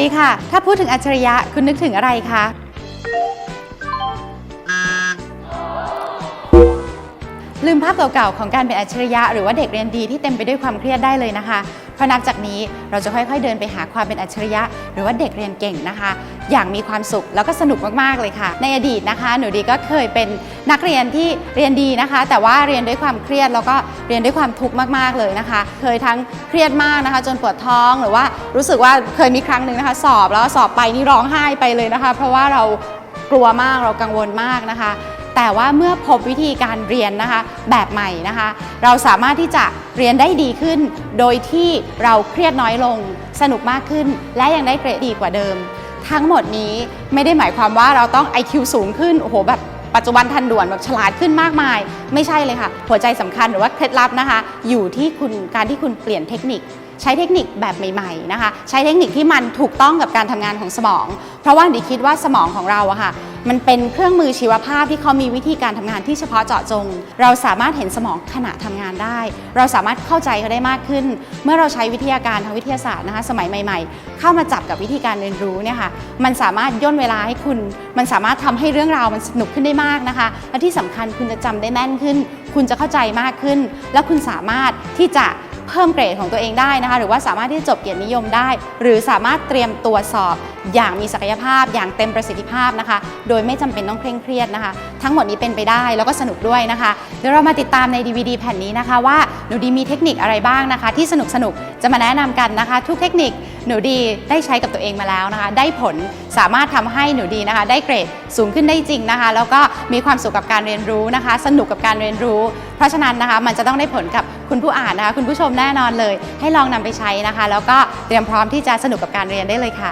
ดีค่ะ ถ้าพูดถึงอัจฉริยะคุณนึกถึงอะไรคะ ลืมภาพเก่าๆของการเป็นอัจฉริยะ หรือว่าเด็กเรียนดีที่เต็มไปด้วยความเครียดได้เลยนะคะ ราะนับจากนี้เราจะค่อยๆ เดินไปหาความเป็นอัจฉริยะ หรือว่าเด็กเรียนเก่งนะคะ อย่างมีความสุขแล้วก็สนุกมากๆเลยค่ะ ในอดีตนะคะ หนูดีก็เคยเป็นนักเรียนที่เรียนดีนะคะ แต่ว่าเรียนด้วยความเครียดแล้วก็เรียนด้วยความทุกข์มากๆเลยนะคะ เคยทั้งเครียดมากนะคะ จนปวดท้องหรือว่ารู้สึกว่าเคยมีครั้งหนึ่งนะคะ สอบแล้วสอบไปนี่ร้องไห้ไปเลยนะคะ เพราะว่าเรากลัวมากเรากังวลมากนะคะ แต่ว่าเมื่อพบวิธีการเรียนนะคะแบบใหม่นะคะ เราสามารถที่จะเรียนได้ดีขึ้น โดยที่เราเครียดน้อยลง สนุกมากขึ้น และยังได้เกรดดีกว่าเดิม ทั้งหมดนี้ไม่ได้หมายความว่าเราต้อง IQ สูงขึ้นโอ้โหแบบปัจจุบันทันด่วนแบบฉลาดขึ้นมากมาย ไม่ใช่เลยค่ะ หัวใจสำคัญหรือว่าเคล็ดลับนะคะ อยู่ที่คุณการที่คุณเปลี่ยนเทคนิค ใช้เทคนิคแบบใหม่ๆนะคะ ใช้เทคนิคที่มันถูกต้องกับการทำงานของสมอง เพราะว่าดิคิดว่าสมองของเราอะค่ะ มันเป็นเครื่องมือชีวภาพที่เขามีวิธีการทำงานที่เฉพาะเจาะจง เราสามารถเห็นสมองขณะทำงานได้ เราสามารถเข้าใจเขาได้มากขึ้น เมื่อเราใช้วิทยาการทางวิทยาศาสตร์นะคะ สมัยใหม่ ๆ เข้ามาจับกับวิธีการเรียนรู้เนี่ยค่ะ มันสามารถย่นเวลาให้คุณ มันสามารถทำให้เรื่องราวมันสนุกขึ้นได้มากนะคะ และที่สำคัญคุณจะจำได้แม่นขึ้น คุณจะเข้าใจมากขึ้น และคุณสามารถที่จะ เพิ่มเกรดของตัวเองได้นะคะ หรือว่าสามารถที่จะจบเกียรตินิยมได้ หรือสามารถเตรียมตัวสอบอย่างมีศักยภาพ อย่างเต็มประสิทธิภาพนะคะ โดยไม่จำเป็นต้องเคร่งเครียดนะคะ ทั้งหมดนี้เป็นไปได้แล้วก็สนุกด้วยนะคะ เดี๋ยวเรามาติดตามใน DVD แผ่นนี้นะคะ ว่าหนูดีมีเทคนิคอะไรบ้างนะคะ ที่สนุกสนุกจะมาแนะนำกันนะคะ ทุกเทคนิคหนูดีได้ใช้กับตัวเองมาแล้วนะคะ ได้ผลสามารถทำให้หนูดีนะคะ ได้เกรดสูงขึ้นได้จริงนะคะ แล้วก็มีความสุขกับการเรียนรู้นะคะ สนุกกับการเรียนรู้ เพราะฉะนั้นนะคะ มันจะต้องได้ผลกับ คุณผู้อ่านนะคะคุณผู้ชมแน่นอนเลย ให้ลองนำไปใช้นะคะ แล้วก็เตรียมพร้อมที่จะสนุกกับการเรียนได้เลยค่ะ